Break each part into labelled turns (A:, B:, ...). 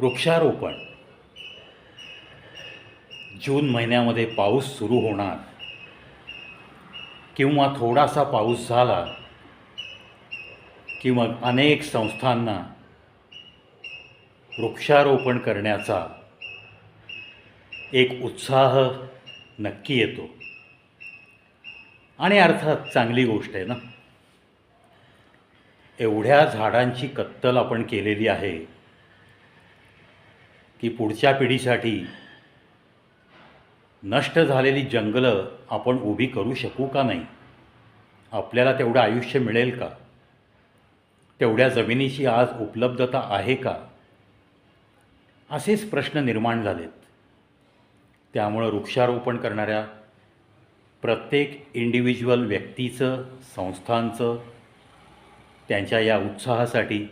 A: वृक्षारोपण. जून महिन्यामध्ये पाऊस सुरू होणार. किंवा थोडासा पाऊस झाला की मग अनेक संस्थांना वृक्षारोपण करण्याचा एक उत्साह नक्की येतो. आणि अर्थात चांगली गोष्ट आहे ना? एवढ्या झाडांची कत्तल आपण केलेली आहे. की पुढच्या पिढीसाठी नष्ट झालेली जंगलं आपण उभी करू शकू का नाही? आपल्याला तेवढं आयुष्य मिळेल का? तेवढ्या जमिनीची आज उपलब्धता आहे का? असेच प्रश्न निर्माण झालेत. त्यामुळं वृक्षारोपण करणाऱ्या प्रत्येक इंडिव्हिज्युअल व्यक्तीचं संस्थांचं त्यांच्या या उत्साहासाठी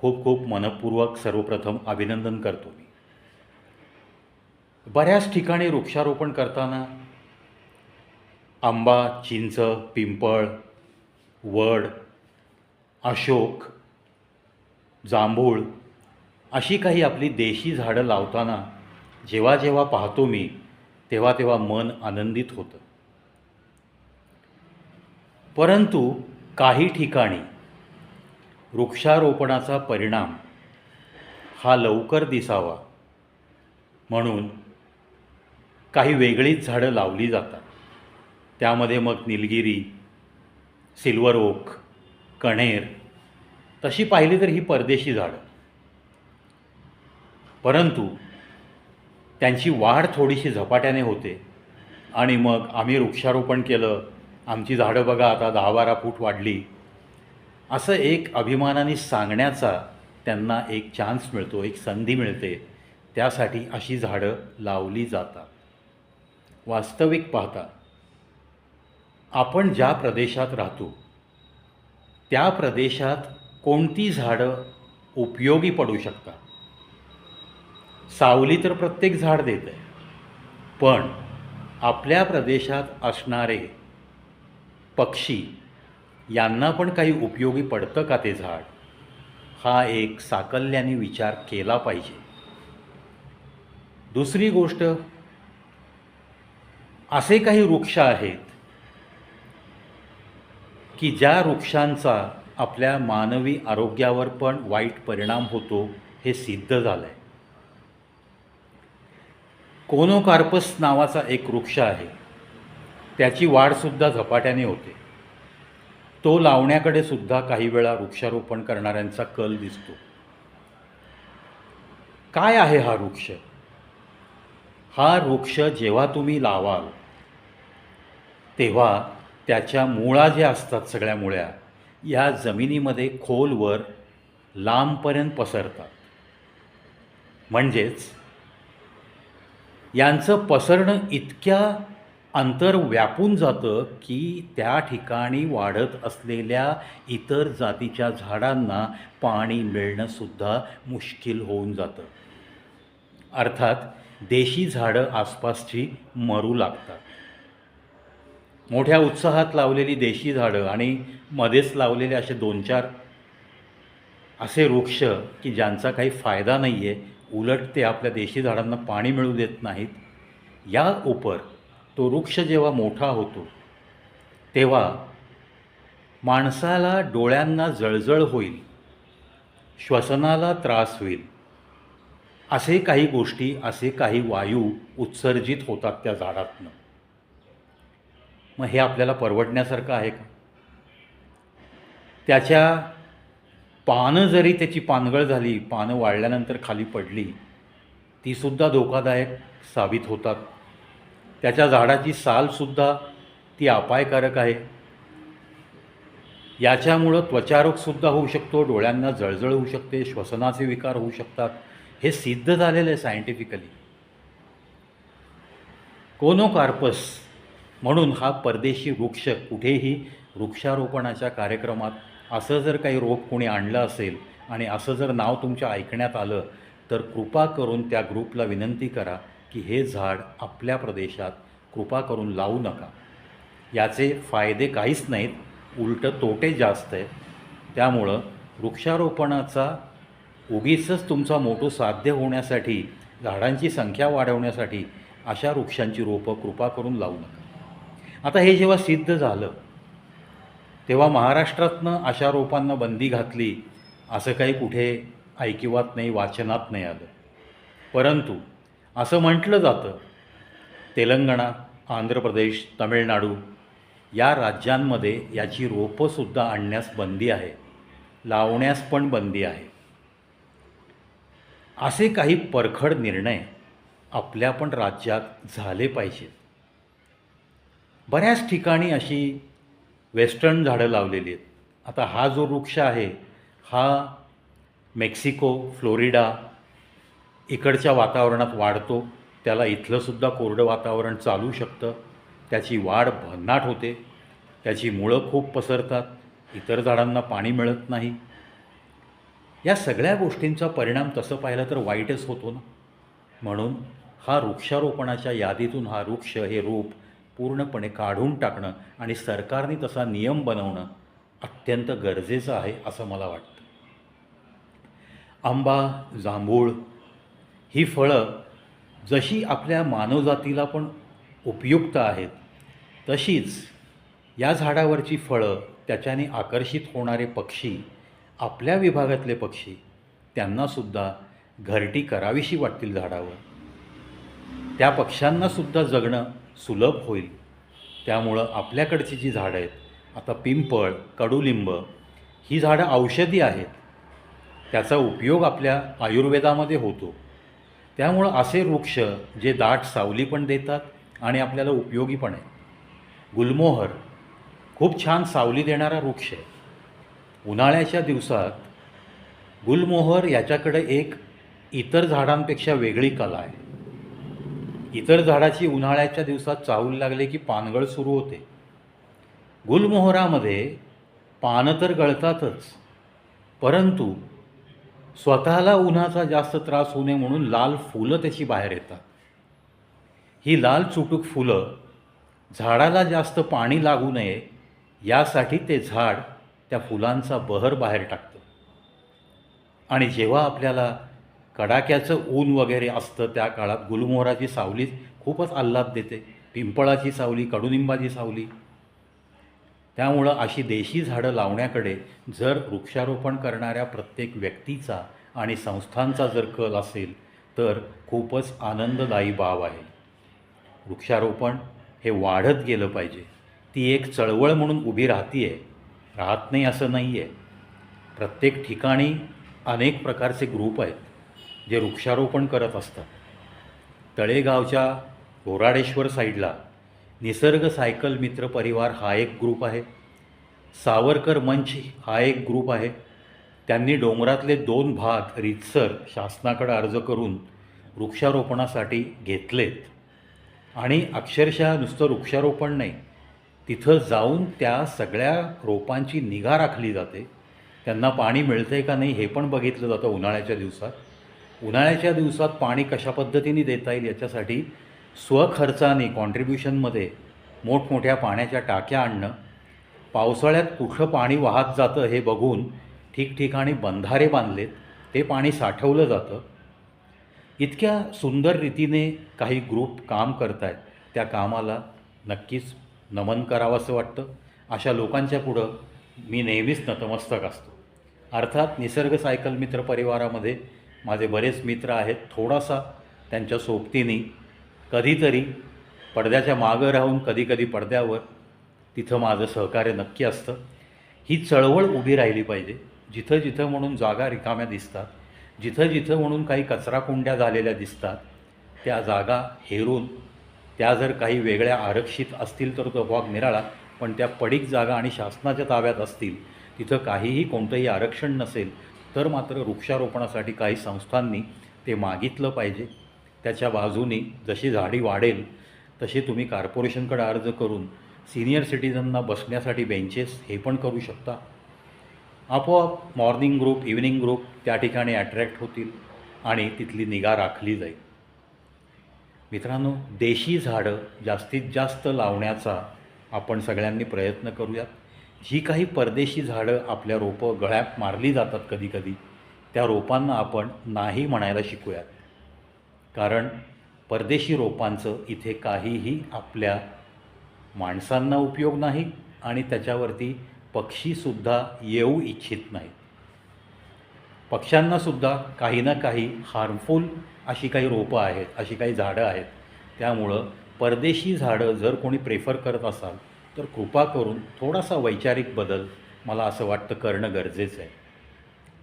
A: खूप खूप मनपूर्वक सर्वप्रथम अभिनंदन करतो मी. बऱ्याच ठिकाणी वृक्षारोपण करताना आंबा चिंच पिंपळ वड अशोक जांभूळ अशी काही आपली देशी झाडं लावताना जेव्हा जेव्हा पाहतो मी तेव्हा तेव्हा मन आनंदित होतं. परंतु काही ठिकाणी वृक्षारोपणाचा परिणाम हा लवकर दिसावा म्हणून काही वेगळीच झाडं लावली जातात. त्यामध्ये मग निलगिरी सिल्वर ओक कणेर तशी पाहिली तर ही परदेशी झाडं. परंतु त्यांची वाढ थोडीशी झपाट्याने होते आणि मग आम्ही वृक्षारोपण केलं. आमची झाडं बघा आता दहा बारा फूट वाढली. असं एक अभिमानाने सांगण्याचा त्यांना एक चान्स मिळतो एक संधी मिळते. त्यासाठी अशी झाडं लावली जातात. वास्तविक पाहता आपण ज्या प्रदेशात राहतो त्या प्रदेशात कोणती झाडं उपयोगी पडू शकतात? सावली तर प्रत्येक झाड देत आहे पण आपल्या प्रदेशात असणारे पक्षी यांना पण काही उपयोगी पडतं का ते झाड? हा एक साकल्याने विचार केला पाहिजे. दुसरी गोष्ट असे काही वृक्ष आहेत की ज्या वृक्षांचा आपल्या मानवी आरोग्यावर पण वाईट परिणाम होतो हे सिद्ध झालं आहे कोनोकार्पस नावाचा एक वृक्ष आहे. त्याची वाढसुद्धा झपाट्याने होते. तो लावण्याकडे सुद्धा काही वेळा वृक्षारोपण करणाऱ्यांचा कल दिसतो. काय आहे हा वृक्ष? हा वृक्ष जेव्हा तुम्ही लावाल तेव्हा त्याच्या मुळा ज्या असतात सगळ्या मुळ्या या जमिनीमध्ये खोलवर लांबपर्यंत पसरतात. म्हणजेच यांचं पसरणं इतक्या अंतर व्यापून जातं की त्या ठिकाणी वाढत असलेल्या इतर जातीच्या झाडांना पाणी मिळणंसुद्धा मुश्किल होऊन जातं. अर्थात देशी झाडं आसपासची मरू लागतात. मोठ्या उत्साहात लावलेली देशी झाडं आणि मध्येच लावलेले असे दोन चार असे वृक्ष की ज्यांचा काही फायदा नाही आहे उलट ते आपल्या देशी झाडांना पाणी मिळू देत नाहीत या उपर तो वृक्ष जेव्हा मोठा होतो तेव्हा माणसाला डोळ्यांना जळजळ होईल श्वसनाला त्रास होईल. असे काही गोष्टी असे काही वायू उत्सर्जित होतात त्या झाडातनं. मग हे आपल्याला परवडण्यासारखं आहे का? त्याच्या पानं जरी त्याची पानगळ झाली पानं वाळल्यानंतर खाली पडली तीसुद्धा धोकादायक साबित होतात. त्याच्या झाडाची सालसुद्धा ती अपायकारक आहे. याच्यामुळं त्वचारोगसुद्धा होऊ शकतो डोळ्यांना जळजळ होऊ शकते श्वसनाचे विकार होऊ शकतात. हे सिद्ध झालेलं आहे सायंटिफिकली कोनोकार्पस म्हणून हा परदेशी वृक्ष कुठेही वृक्षारोपणाच्या कार्यक्रमात असं जर काही रोप कोणी आणलं असेल आणि असं जर नाव तुमच्या ऐकण्यात आलं तर कृपा करून त्या ग्रुपला विनंती करा. की हे झाड आपल्या प्रदेशात कृपा करून लावू नका. याचे फायदे काहीच नाहीत उलटं तोटे जास्त आहेत. त्यामुळं वृक्षारोपणाचा उगीचच तुमचा मोठो साध्य होण्यासाठी झाडांची संख्या वाढवण्यासाठी अशा वृक्षांची रोपं कृपा करून लावू नका. आता हे जेव्हा सिद्ध झालं तेव्हा महाराष्ट्रातनं अशा रोपांना बंदी घातली असं काही कुठे ऐकिवात नाही वाचनात नाही आलं. परंतु असं म्हटलं जातं. तेलंगणा आंध्र प्रदेश तमिळनाडू या राज्यांमध्ये याची रोपंसुद्धा आणण्यास बंदी आहे. लावण्यास पण बंदी आहे. असे काही परखड निर्णय आपल्या पण राज्यात झाले पाहिजेत बऱ्याच ठिकाणी अशी वेस्टर्न झाडं लावलेली आहेत. आता हा जो वृक्ष आहे हा मेक्सिको फ्लोरिडा इकडच्या वातावरणात वाढतो त्याला इथलंसुद्धा कोरडं वातावरण चालू शकतं. त्याची वाढ भन्नाट होते. त्याची मुळं खूप पसरतात. इतर झाडांना पाणी मिळत नाही. या सगळ्या गोष्टींचा परिणाम तसं पाहिलं तर वाईटच होतो ना. म्हणून हा वृक्षारोपणाच्या यादीतून हा वृक्ष हे रूप पूर्णपणे काढून टाकणं आणि सरकारने तसा नियम बनवणं अत्यंत गरजेचं आहे असं मला वाटतं. आंबा जांभूळ ही फळं जशी आपल्या मानवजातीला पण उपयुक्त आहेत तशीच या झाडावरची फळं त्याच्याने आकर्षित होणारे पक्षी आपल्या विभागातले पक्षी त्यांनासुद्धा घरटी करावीशी वाटतील झाडावर. त्या पक्ष्यांनासुद्धा जगणं सुलभ होईल. त्यामुळं आपल्याकडची जी झाडं आहेत आता पिंपळ कडुलिंब ही झाडं औषधी आहेत. त्याचा उपयोग आपल्या आयुर्वेदामध्ये होतो. त्यामुळं असे वृक्ष जे दाट सावली पण देतात आणि आपल्याला उपयोगी पण आहे गुलमोहर खूप छान सावली देणारा वृक्ष आहे. उन्हाळ्याच्या दिवसात गुलमोहर याच्याकडे एक इतर झाडांपेक्षा वेगळी कला आहे. इतर झाडाची उन्हाळ्याच्या दिवसात चाहूल लागले की पानगळ सुरू होते. गुलमोहरामध्ये पानं तर गळतातच परंतु स्वतःला उन्हाचा जास्त त्रास होऊ नये म्हणून लाल फुलं त्याची बाहेर येतात. ही लाल चुटूक फुलं झाडाला जास्त पाणी लागू नये यासाठी ते झाड त्या फुलांचा बहर बाहेर टाकतं. आणि जेव्हा आपल्याला कडाक्याचं ऊन वगैरे असतं त्या काळात गुलमोहराची सावली खूपच आल्हाद देते. पिंपळाची सावली कडुनिंबाची सावली त्यामुळं अशी देशी झाडं लावण्याकडे जर वृक्षारोपण करणाऱ्या प्रत्येक व्यक्तीचा आणि संस्थांचा जर कल असेल तर खूपच आनंददायी बाब आहे. वृक्षारोपण हे वाढत गेलं पाहिजे. ती एक चळवळ म्हणून उभी राहती आहे राहत नाही असं नाही आहे प्रत्येक ठिकाणी अनेक प्रकारचे ग्रुप आहेत जे वृक्षारोपण करत असतात. तळेगावच्या घोराडेश्वर साईडला निसर्ग सायकल मित्र परिवार हा एक ग्रुप आहे. सावरकर मंच हा एक ग्रुप आहे. त्यांनी डोंगरातले दोन भाग रितसर शासनाकडे अर्ज करून वृक्षारोपणासाठी घेतलेत. आणि अक्षरशः नुसतं वृक्षारोपण नाही तिथं जाऊन त्या सगळ्या रोपांची निगा राखली जाते. त्यांना पाणी मिळतं आहे का नाही हे पण बघितलं जातं उन्हाळ्याच्या दिवसात. उन्हाळ्याच्या दिवसात पाणी कशा पद्धतीने देता येईल याच्यासाठी स्वखर्चाने कॉन्ट्रीब्युशनमध्ये मोठमोठ्या पाण्याच्या टाक्या आणणं पावसाळ्यात कुठं पाणी वाहत जातं हे बघून ठिकठिकाणी बंधारे बांधलेत ते पाणी साठवलं जातं. इतक्या सुंदर रीतीने काही ग्रुप काम करत आहेत त्या कामाला नक्कीच नमन करावं असं वाटतं. अशा लोकांच्या पुढं मी नेहमीच नतमस्तक असतो. अर्थात निसर्ग सायकल मित्र परिवारामध्ये माझे बरेच मित्र आहेत थोडासा त्यांच्या सोबतीने कधीतरी पडद्याच्या मागं राहून कधीकधी पडद्यावर तिथं माझं सहकार्य नक्की असतं. ही चळवळ उभी राहिली पाहिजे. जिथं जिथं म्हणून जागा रिकाम्या दिसतात जिथं जिथं म्हणून काही कचराकुंड्या झालेल्या दिसतात त्या जागा हेरून त्या जर काही वेगळ्या आरक्षित असतील तर तो भाग निराळा पण त्या पडीक जागा आणि शासनाच्या ताब्यात असतील तिथं काहीही कोणतंही आरक्षण नसेल तर मात्र वृक्षारोपणासाठी काही संस्थांनी ते मागितलं पाहिजे. त्याच्या बाजूनी जशी झाडी वाढेल तशी तुम्ही कॉर्पोरेशनकडे अर्ज करून सिनियर सिटीजनना बसण्यासाठी बेंचेस हे पण करू शकता. आपोआप मॉर्निंग ग्रुप इव्हिनिंग ग्रुप त्या ठिकाणी अट्रॅक्ट होतील आणि तिथली निगा राखली जाईल. मित्रांनो देशी झाडं जास्तीत जास्त लावण्याचा आपण सगळ्यांनी प्रयत्न करूयात. जी काही परदेशी झाडं आपल्या रोपं गळ्यात मारली जातात कधीकधी त्या रोपांना आपण नाही म्हणायला शिकूयात. कारण परदेशी रोपांचं इथे काहीही आपल्या माणसांना उपयोग नाही आणि त्याच्यावरती पक्षीसुद्धा येऊ इच्छित नाहीत. पक्ष्यांनासुद्धा काही ना काही हार्मफुल अशी काही रोपं आहेत अशी काही झाडं आहेत. त्यामुळं परदेशी झाडं जर कोणी प्रेफर करत असाल तर कृपा करून थोडासा वैचारिक बदल मला असं वाटतं करणं गरजेचं आहे.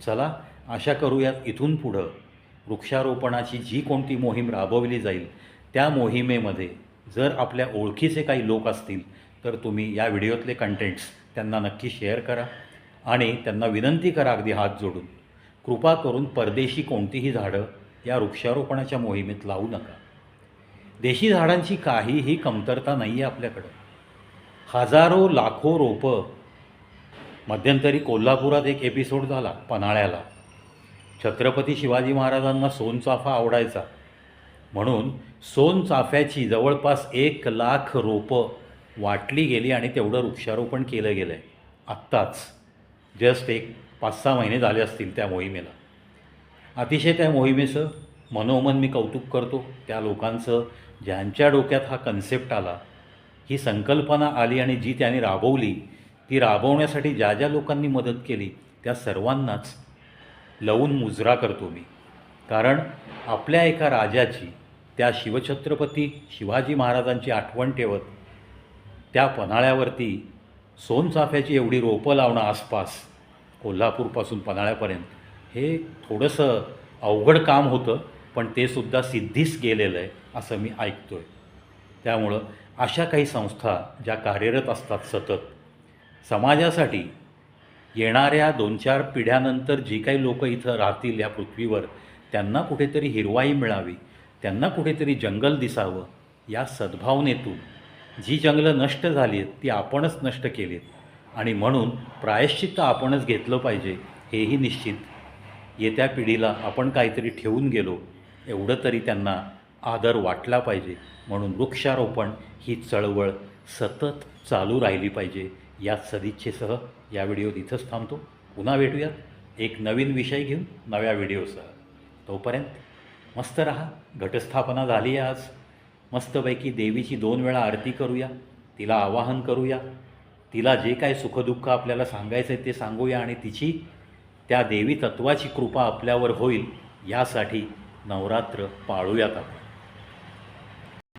A: चला आशा करूयात इथून पुढं. वृक्षारोपणाची जी कोणती मोहीम राबवली जाईल त्या मोहिमेमध्ये जर आपल्या ओळखीचे काही लोक असतील तर तुम्ही या व्हिडिओतले कंटेंट्स त्यांना नक्की शेअर करा आणि त्यांना विनंती करा अगदी हात जोडून. कृपा करून परदेशी कोणतीही झाडं या वृक्षारोपणाच्या मोहिमेत लावू नका. देशी झाडांची काहीही कमतरता नाही आहे आपल्याकडं. हजारो लाखो रोपं मध्यंतरी कोल्हापुरात एक एपिसोड झाला पन्हाळ्याला. छत्रपती शिवाजी महाराजांना सोनचाफा आवडायचा. म्हणून सोनचाफ्याची जवळपास एक लाख रोपं वाटली गेली आणि तेवढं वृक्षारोपण केलं गेलं आहे आत्ताच जस्ट एक पाच सहा महिने झाले असतील त्या मोहिमेला. अतिशय त्या मोहिमेचं मनोमन मी कौतुक करतो. त्या लोकांचं ज्यांच्या डोक्यात हा कन्सेप्ट आला ही संकल्पना आली आणि जी त्यांनी राबवली ती राबवण्यासाठी ज्या ज्या लोकांनी मदत केली त्या सर्वांनाच लवून मुजरा करतो मी. कारण आपल्या एका राजाची त्या शिवछत्रपती शिवाजी महाराजांची आठवण ठेवत त्या पन्हाळ्यावरती सोनचाफ्याची एवढी रोपं लावणं आसपास कोल्हापूरपासून पन्हाळ्यापर्यंत हे थोडंसं अवघड काम होतं पण ते सुद्धा सिद्धीस गेलेलं आहे असं मी ऐकतो आहे त्यामुळं अशा काही संस्था ज्या कार्यरत असतात सतत समाजासाठी येणाऱ्या दोन चार पिढ्यानंतर जी काही लोक इथं राहतील या पृथ्वीवर त्यांना कुठेतरी हिरवाई मिळावी त्यांना कुठेतरी जंगल दिसावं या सद्भावनेतून जी जंगलं नष्ट झाली आहेत ती आपणच नष्ट केलीत. आणि म्हणून प्रायश्चित्त आपणच घेतलं पाहिजे हेही निश्चित. येत्या पिढीला आपण काहीतरी ठेवून गेलो एवढं तरी त्यांना आदर वाटला पाहिजे. म्हणून वृक्षारोपण ही चळवळ सतत चालू राहिली पाहिजे. याच सदिच्छेसह या व्हिडिओत इथंच थांबतो. पुन्हा भेटूयात. एक नवीन विषय घेऊन नव्या व्हिडिओसह. तोपर्यंत मस्त रहा. घटस्थापना झाली आहे आज. मस्तपैकी देवीची दोन वेळा आरती करूया. तिला आवाहन करूया. तिला जे काय सुखदुःख आपल्याला सांगायचं आहे ते सांगूया आणि तिची त्या देवी तत्वाची कृपा आपल्यावर होईल यासाठी नवरात्र पाळूयात आपण.